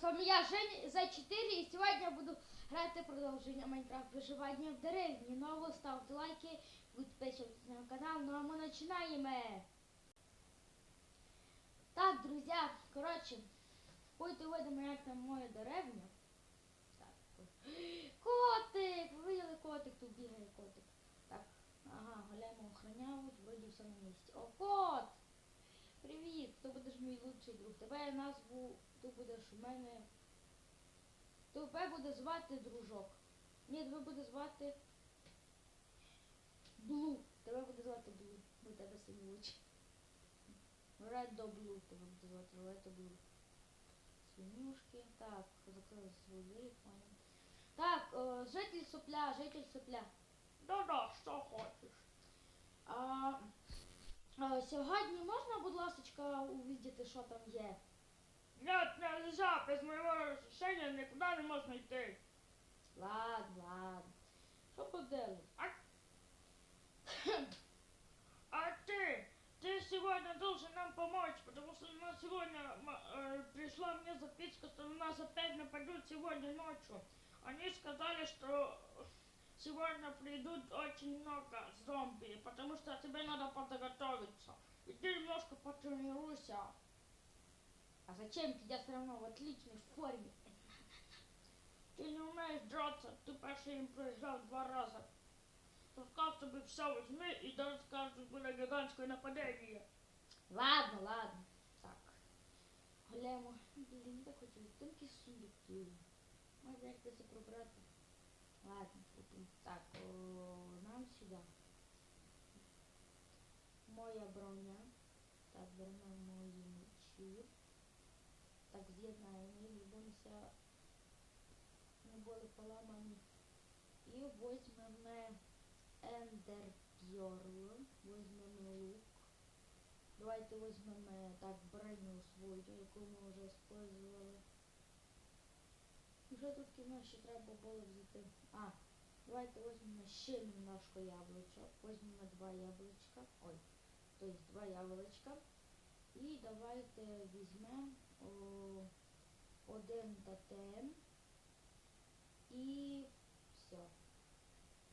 с вами я, Женя За4, и сегодня я буду грати продовження Майнкрафт виживання в деревні. Ново ставте лайки, підписуйтесь на канал, ну а ми починаємо. Так, друзі, коротше, будете видимо, як там моя деревня. Так, котик! Ви виділи котик, тут бігає котик. Так, ага, големо охороняють, вроді все на місці. О, кот! Привіт! Ти будеш мій лучший друг. Тебе я назву, ти будеш у мене. Тебе буде звати дружок. Ні, тебе буде звати Блу. Тебе буде звати Блу. Бо тебе сині очі. Red до Blue тебе буде звати Red до Blue. Свинюшки. Так, закрили свої, понял. Так, е, житель сопля, житель сопля. Да-да, що хочеш. А, а, сьогодні можна, будь ласка, увидіти, що там є? Нет, нельзя, без моего разрешения никуда не можно йти. Ладно, ладно. Що поделать? А ты, ты сегодня должен нам помочь, потому что у нас сегодня э, пришла мне записка, что на нас опять нападут сегодня ночью. Они сказали, что сегодня придут очень много зомби, потому что тебе надо подготовиться. И ты немножко потренируйся. А зачем ты? Я все равно в отличной форме. Ты не умеешь драться, ты перший им проиграл два раза. То сказал, чтобы все возьми и даже сказал, что было гигантское нападение. Ладно, ладно. Так. Глянемо. Блін, я хочу тільки сундуки. Може як це пробрати. Ладно, купимо. Так, о, нам сюди. Моя броня. Так, беремо мої мечі. Їх, будемося не були поламані. І візьмемо Pearl. Візьмемо лук. Давайте візьмемо так броню свою, яку ми вже использували. Вже тут кіно ще треба було взяти. А, давайте візьмемо ще немножко яблучок. Візьмемо два яблучка. Ой, то есть два яблучка. І давайте візьмемо один тотем. І все.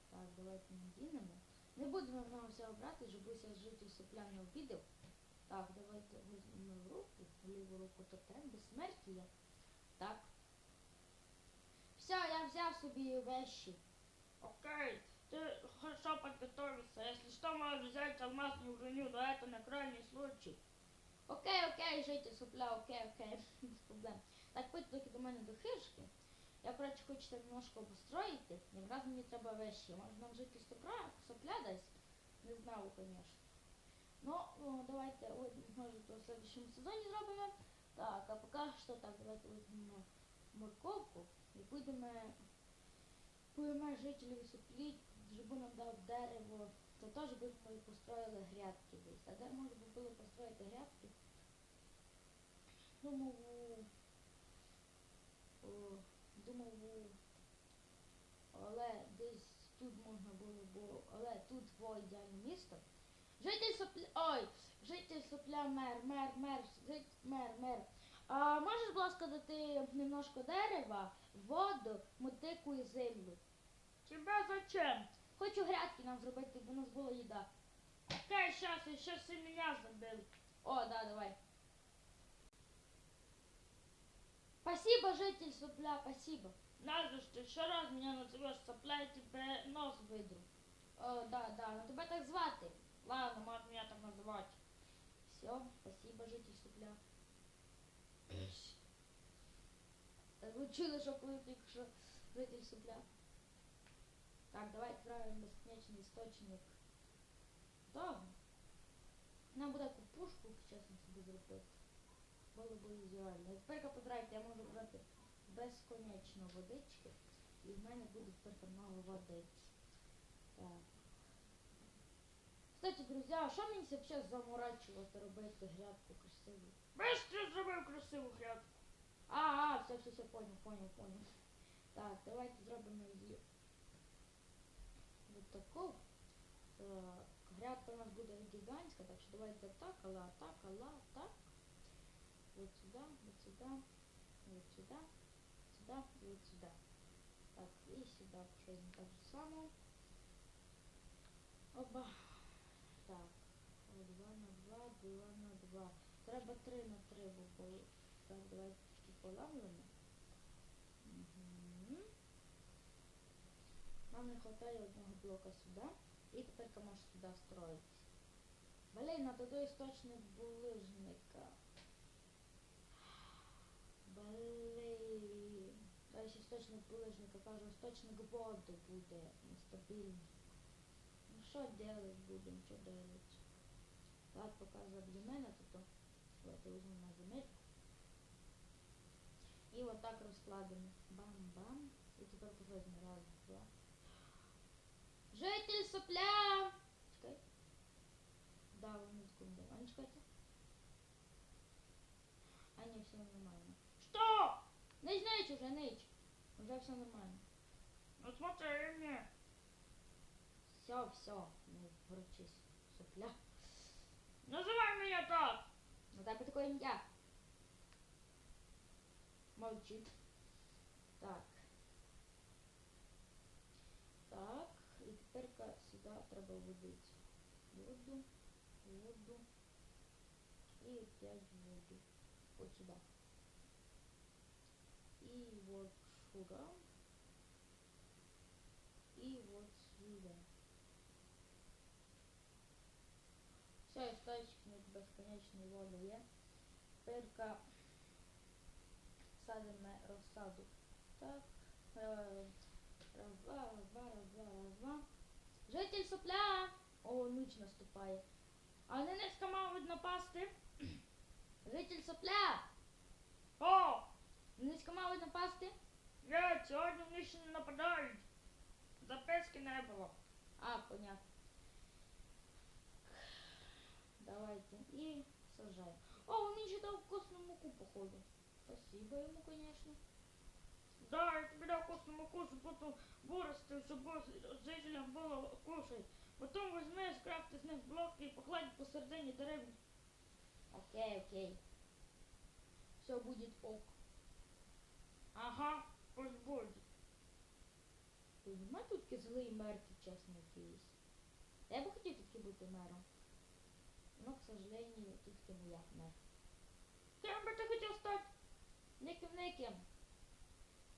Так, давайте надінемо. Не будемо нам все обрати, щоб уся житель сопля не обідав. Так, давайте візьмемо в руку, в ліву руку тотем, безсмертія. Так. Все, я взяв собі вещи. Окей, ты хорошо подготовился. Если что, можешь взять алмазную броню, но это на крайний случай. Окей, окей, житель сопля, окей, окей, без проблем. Так, пойдь доки до мене до хижки. Я, коротше, хочу так немножко обустроїти. Якраз мені треба вещи. Може нам житель сопля, сопля дасть? Не знаю, звісно. Ну, давайте, ой, може, то в следующому сезоні зробимо. Так, а поки що так, давайте візьмемо морковку і будемо будемо жителів соплі, щоб нам дав дерево. То теж би ми построїли грядки десь. А де можна було построїти грядки? О, думав, але десь тут можна було, бо але тут во ідеальне місто. Житель сопля. Ой, житель сопля мер, мер, мер, житель, мер, мер. А можеш, будь ласка, дати немножко дерева, воду, мотику і землю? Тебя зачем? Хочу грядки нам зробити, щоб у нас була їда. Окей, сейчас, еще ты меня забыл. О, да, давай. Спасибо, житель сопля, спасибо. Надо, что еще раз меня назовешь сопля, я тебе нос выйду. О, да, да, ну тебе так звати. Ладно, можешь меня так называть. Все, спасибо, житель сопля. Так ви чули, що коли тільки що житель сопля. Так, давай відправимо безконечний істочник. Того. Нам буде купушку, чесно собі зробити. Було б ідеально. І тепер подрайте, я можу брати безконечно водички. І в мене буде тепер много води. Так. Кстати, друзі, а що мені взагалі заморачувати робити грядку красиву? Быстро зробив красиву грядку. А, а, все, все, все, понял, понял, понял. Так, давайте зробимо її. Вот таку. Так, грядка у нас буде гігантська, так що давайте так, ала, так, ала, так. Сюда, вот сюда. сюда, и вот сюда. Так, и сюда последний так же само. Оба. Так. Два на два, два на два. Треба три на три, бо. Так, давайте поламлено. Угу. Нам не вистачає одного блока сюди. І тепер можеш сюди строїтись. Блін, надо до істочник булыжника. Блін. Ось істочник булыжника, кажу, істочник воду буде нестабільний. Ну що делать будемо, що делать? Так, поки заб'є мене, то то давайте візьму на земельку. І от так розкладемо. Бам-бам. І тепер походимо. Раз, два. Житель сопля! Чекай. Да, вони секунду. А не чекайте. А ні, все нормально. Что? Нич, нич уже, нич. Уже все нормально. Ну смотри мне. Все, все. Не вручись. Сопля. Называй меня так. Ну так такое ім'я. Молчит. Так. Так. І тепер сюди треба водити. Воду, воду. І опять воду. Вот сюда. И вот сюда. И вот сюда. Все, істочник безконечної води є. Тепер садимо розсаду. Так. Е, Раз, два, раз, два, раз, два, раз, два. Житель сопля! О, ніч наступає. А не низько мабуть напасти. Житель сопля! О, Низько мабуть напасти. нет, сегодня мне еще не нападают. Записки не было. А, понятно. Давайте. И сажаем. О, он еще дал вкусную муку, походу. Спасибо ему, конечно. Да, я тебе дал вкусную муку, чтобы потом вырасти, чтобы жителям было кушать. Потом возьми, скрафти з них блоки і покладь посередині деревні. Окей, окей. Все будет ок. Ага, пусть будет. Нема тут такий злий мер, тут, чесно, якийсь. Я би хотів таки бути мером. Но, к сожалению, тільки не я мер. Кем бы ты хотел стать? Никим никим.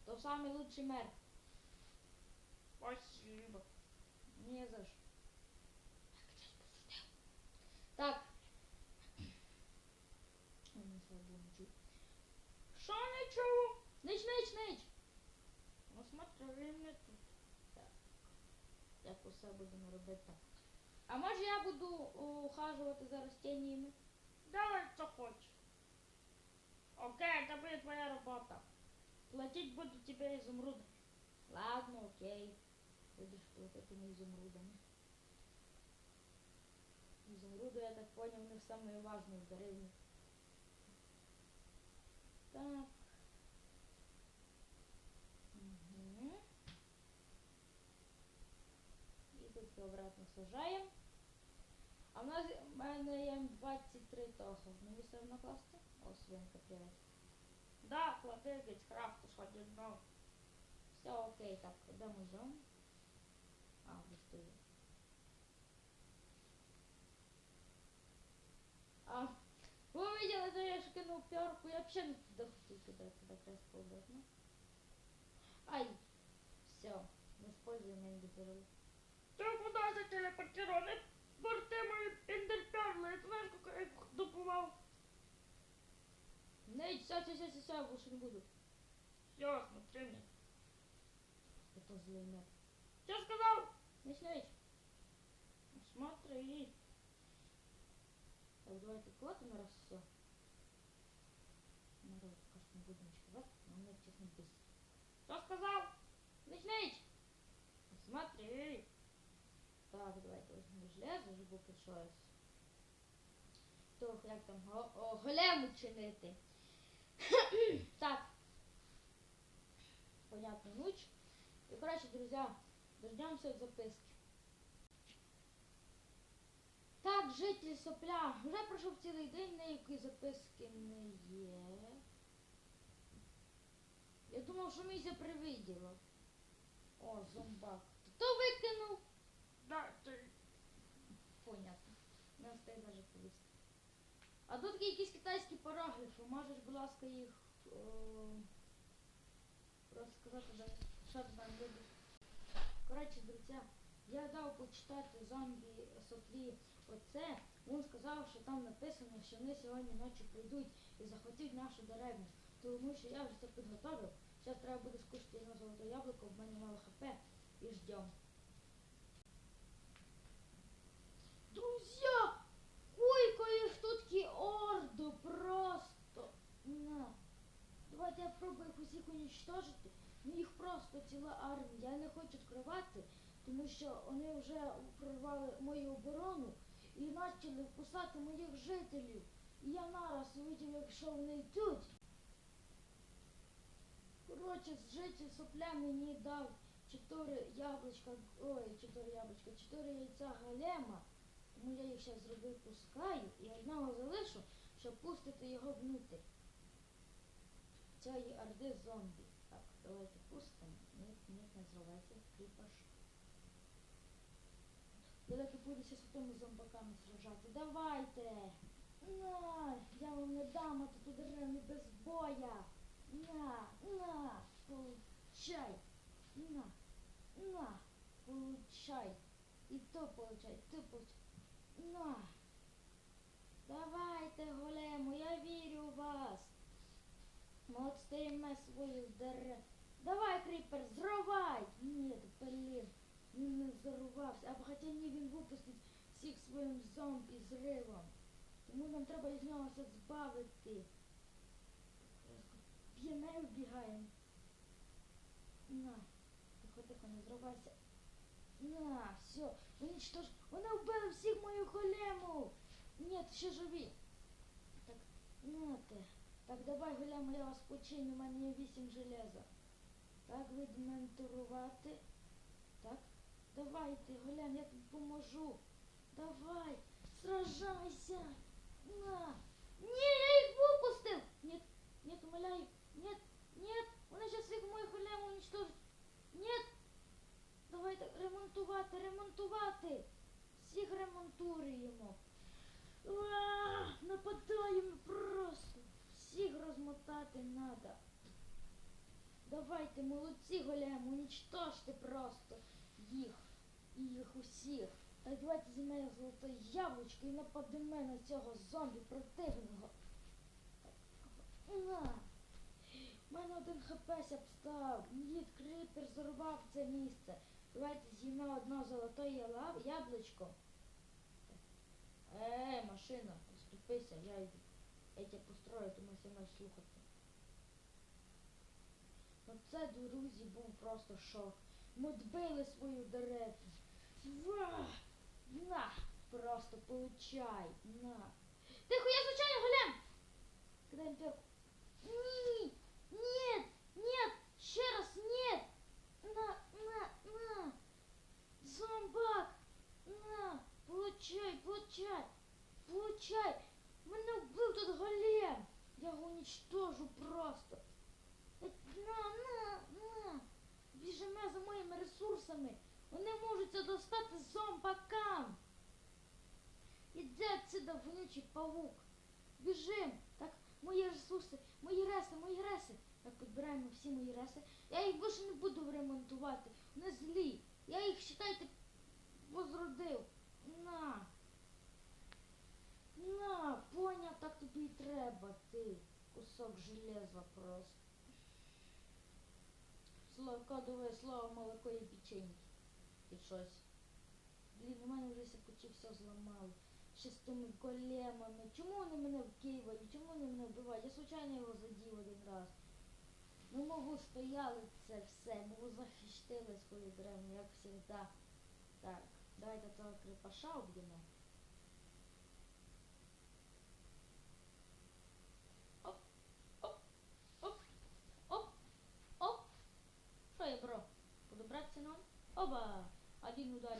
То самый лучший мер. Спасибо. Не за що. Так. Ой, не Нич, нич, нич. Ну смотри мне тут. Як усе будемо робити. А може я буду ухажувати за растениями? Делай, что хочешь. Окей, это будет твоя работа. Платить буду тебе изумрудом. Ладно, окей. Будеш платити не ізумрудами. Ізумруди, я так поняв, у них саме важне в деревні. Так. І тут обратно сажаємо. А в нас в мене є 23 того. Мені все одно класти? О, свинка, привет. Да, клади ведь крафтиш хоч одно. Все окей, так, де ми ждем? А, вже стою. А, ви видели, що я ж кинув п'ярку, я взагалі не туди хотів кидати, туди креско обратно. Ай, все, не используем ендерперл. Ты куда зателепортировал? Не порти мої ендерперли. Ти знаєш, як я їх добував? Не, все, все, все, все, все, больше не буду. Все, смотри мне. Это злой мер. Что сказал? Не снять. Ну, Смотри. Так, давайте платимо раз все. Народ, пока что не будем ничего, но мне честно бесит. Что сказал? Не снять! Смотри. Так, давайте возьмемо железо, поки щось. То, як там, го, голему чинити. так. Понятно, ніч. І, коротше, друзі, дождемося записки. Так, житель сопля. Вже пройшов цілий день, ніякої записки не є. Я думав, що комісія привиділа. О, зомбак. Хто викинув? Да, ти. Понятно. Не встиг навіть повісти. А тут є якісь китайські параграфи. Можеш, будь ласка, їх е, розказати, де- що ти там любиш. Коротше, друзі, я дав почитати зомбі сотлі оце. Він сказав, що там написано, що вони сьогодні ночі прийдуть і захватять нашу деревню. Тому що я вже це підготовив. Зараз треба буде скушати одне золоте яблуко, в мене мало хп і ждем. Друзья, сколько их тут ки орду просто. На. Я пробую їх усіх уничтожити. Ну їх просто ціла армія. Я не хочу відкривати, тому що вони вже прорвали мою оборону і почали кусати моїх жителів. І я нараз увидів, якщо вони йдуть. Коротше, житель сопля мені дав чотири яблучка, ой, чотири яблучка, чотири яйця галема. Тому я їх зараз зробив пускаю і одного залишу, щоб пустити його внутрь. Цієї орди зомбі. Так, давайте пустимо. Ні, не зривайте, кріпаш. Я так і буду з тими зомбаками сражати. Давайте! На, я вам не дам, а тут деревні без боя. На, на, получай. На, на, получай. І то получай, то получай. На. Давайте, голему, я вірю в вас. Молодстаємо свою дерев. Давай, кріпер, зривай! Ні, блін, він не зарувався. А хоча ні, він випустить всіх своїм зомбі зривом. Тому нам треба від нього все збавити. П'яне вбігаємо. На, тихо, не зривайся. На, все, уничтож. Вони вбили всіх мою голему. Ні, ще живі. Так, нате. Так, давай, голему, я вас починю, у мене є вісім железа. Так, відментурувати. Так, давайте, голем, я тобі поможу. Давай, сражайся. На. Ні, я їх випустив. Ні, ні, умоляю. Ні, ні, вони зараз всіх моїх голем уничтожать. Ні. Давайте ремонтувати, ремонтувати. Всіх ремонтуємо. Нападаємо просто. Всіх розмотати треба. Давайте, молодці, голем, уничтожте просто їх. І їх усіх. Так давайте зімею золоте яблучко і нападемо на цього зомбі противного. На. У мене один хп обстав. Ні, крипер зарвав це місце. Давайте з'їмо одно золоте яблучко. Ей, машина, розступися, я. Я тебе построю, тому що маєш слухати. Це, друзі, був просто шок. Ми дбили свою деревню. Ва! На! Просто получай! На! Тихо, я звичайно голем! Кидаємо перку. Ні! Нет! Нет! Ще раз нет! На! На! На! Зомбак! На! Получай! Получай! Получай! Мене вбив тут голем! Я його уничтожу просто! На, на, на! Біжимо за моїми ресурсами! Вони можуть це достати зомбакам! Іде отсюда вонючий павук! Біжим! Так, мої ресурси, мої реси, мої реси! Так, підбираємо всі мої реси. Я їх більше не буду ремонтувати. Вони злі. Я їх, считайте, возродив. На. На, поняв, так тобі і треба, ти. Кусок железа просто. Слово кодове слово молоко і печеньки. І щось. Блін, у мене вже кучі все зламали. Ще з тими големами. Чому вони мене вкивають? Чому вони мене вбивають? Я случайно його задів один раз. Ну, мову стояли це все, мову захистили свою древню, як завжди. Так, давайте того крепаша об'ємо. Оба! Один удар.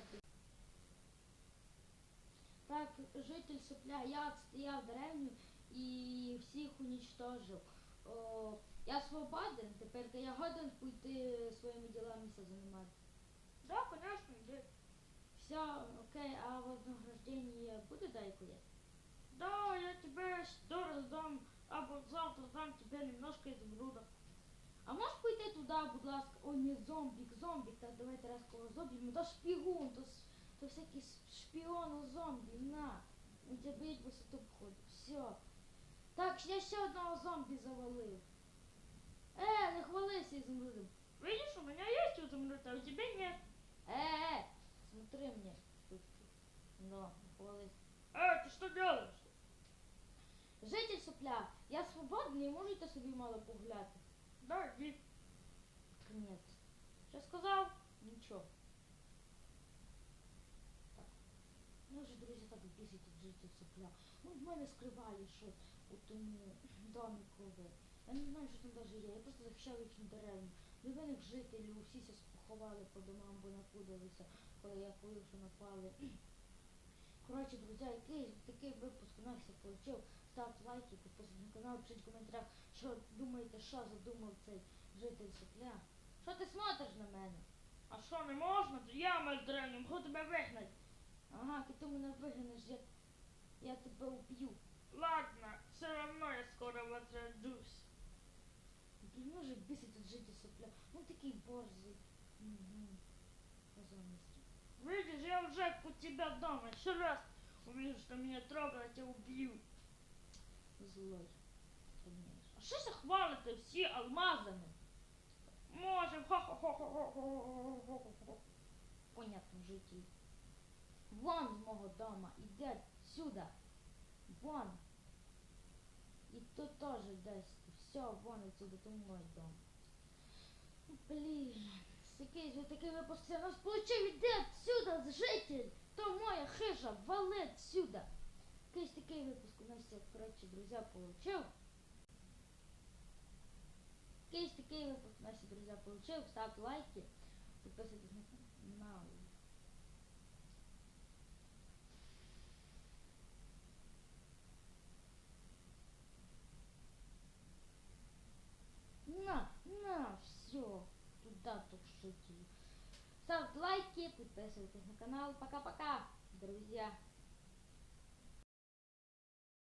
Так, житель сопля, я отстояв деревню і всіх уничтожив. О, Я свободен, тепер я годен піти своїми ділами займатися. Да, конечно, иди. Все, окей, а вознаграждение буде дайкує? Да, я тебе скоро дам, або завтра дам тебе немножко изумрудов. А можеш пойти туди, будь ласка, ой, не зомбік, зомбік, так давайте раз кого зомбік, ну то шпігун, то, то всякий с- шпіон зомбі, на. Він тебе боїть висоту входить, все. Так, я ще одного зомбі завалив. Е, не хвалися ізумрудом. Видишь, у меня есть изумруд, а у тебя нет. Е, е, смотри мені. Ну, не хвались. Э, ты что делаешь? Житель сопля, я свободний, можете собі мало погуляти. Да, иди. Кінець. Що сказав? Нічого. Так. Ну вже, друзі, так бісить житель сопля. Ну, в мене скривали щось у тому домикові. Я не знаю, що там навіть є. Я просто захищав їхню деревню. Невинних жителів, всі ся поховали по домам, бо напудалися, коли я коли що напали. Коротше, друзі, який такий випуск у нас получив. Ставте лайки, підписуйтесь на канал, пишіть в коментарях, що думаєте, що задумав цей житель сопля. Що ти смотриш на мене? А что, не можно? Я мой древний, могу тебя выгнать. Ага, ти мене вигнеш, я, я тебе уб'ю. Ладно, все равно я скоро возрожусь. Блін, може бісить тут житель сопля. Ну такий борзий. Угу. Видишь, я уже у тебя дома. Еще раз увижу, что меня трогают, я тебя убью. Злой. А що ж хвалите всі алмазами? Можем. Хо-хо-хо-хо-хо-хо-хо-хо-хо. Понятно, житель. Вон з мого дома, іде сюди. Вон. І тут теж десь. Все, вон отсюда, то мой дом. Ну, Блін, якийсь же такий випуск я нас получив, іди отсюда, житель! То моя хижа, вали отсюда! Такой такой выпуск у нас, короче, друзья, получил. Кейс такие выпуск наши друзья получил. Ставьте лайки, подписывайтесь на канал. На, на, все, туда тут шутили. Ставьте лайки, подписывайтесь на канал. Пока-пока, друзья.